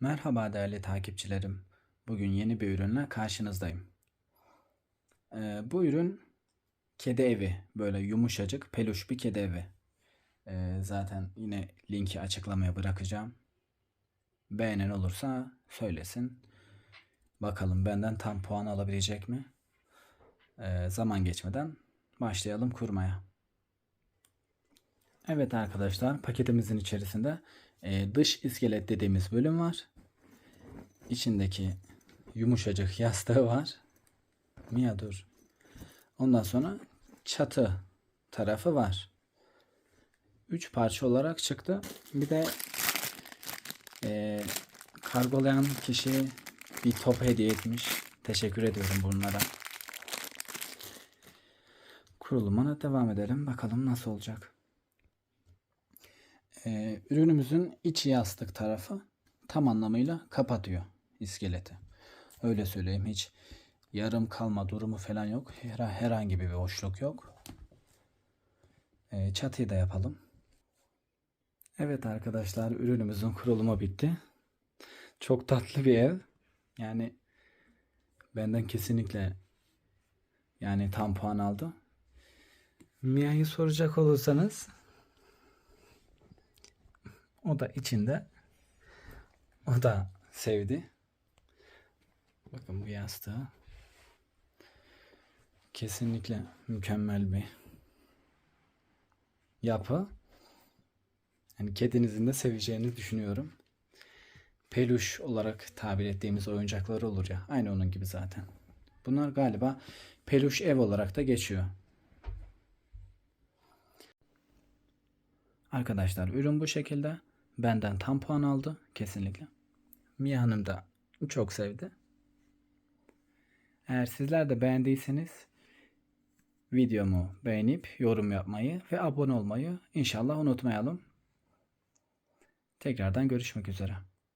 Merhaba değerli takipçilerim. Bugün yeni bir ürünle karşınızdayım. Ee, bu ürün kedi evi. Böyle yumuşacık peluş bir kedi evi. Ee, zaten yine linki açıklamaya bırakacağım. Beğenen olursa söylesin. Bakalım benden tam puan alabilecek mi? Ee, zaman geçmeden başlayalım kurmaya. Evet arkadaşlar paketimizin içerisinde e, dış iskelet dediğimiz bölüm var. İçindeki yumuşacık yastığı var. Mia dur. Ondan sonra çatı tarafı var. Üç parça olarak çıktı. Bir de e, kargolayan kişi bir top hediye etmiş. Teşekkür ediyorum bunlara. Kurulumuna devam edelim. Bakalım nasıl olacak. Ee, ürünümüzün iç yastık tarafı tam anlamıyla kapatıyor iskeleti. Öyle söyleyeyim hiç yarım kalma durumu falan yok. Her- herhangi bir boşluk yok. Ee, çatıyı da yapalım. Evet arkadaşlar ürünümüzün kurulumu bitti. Çok tatlı bir ev. Yani benden kesinlikle yani tam puan aldı. Mia'yı soracak olursanız o da içinde. O da sevdi. Bakın bu yastığı. Kesinlikle mükemmel bir yapı. Yani kedinizin de seveceğini düşünüyorum. Peluş olarak tabir ettiğimiz oyuncaklar olur ya. Aynı onun gibi zaten. Bunlar galiba peluş ev olarak da geçiyor. Arkadaşlar ürün bu şekilde. Benden tam puan aldı kesinlikle. Mia Hanım da çok sevdi. Eğer sizler de beğendiyseniz videomu beğenip yorum yapmayı ve abone olmayı inşallah unutmayalım. Tekrardan görüşmek üzere.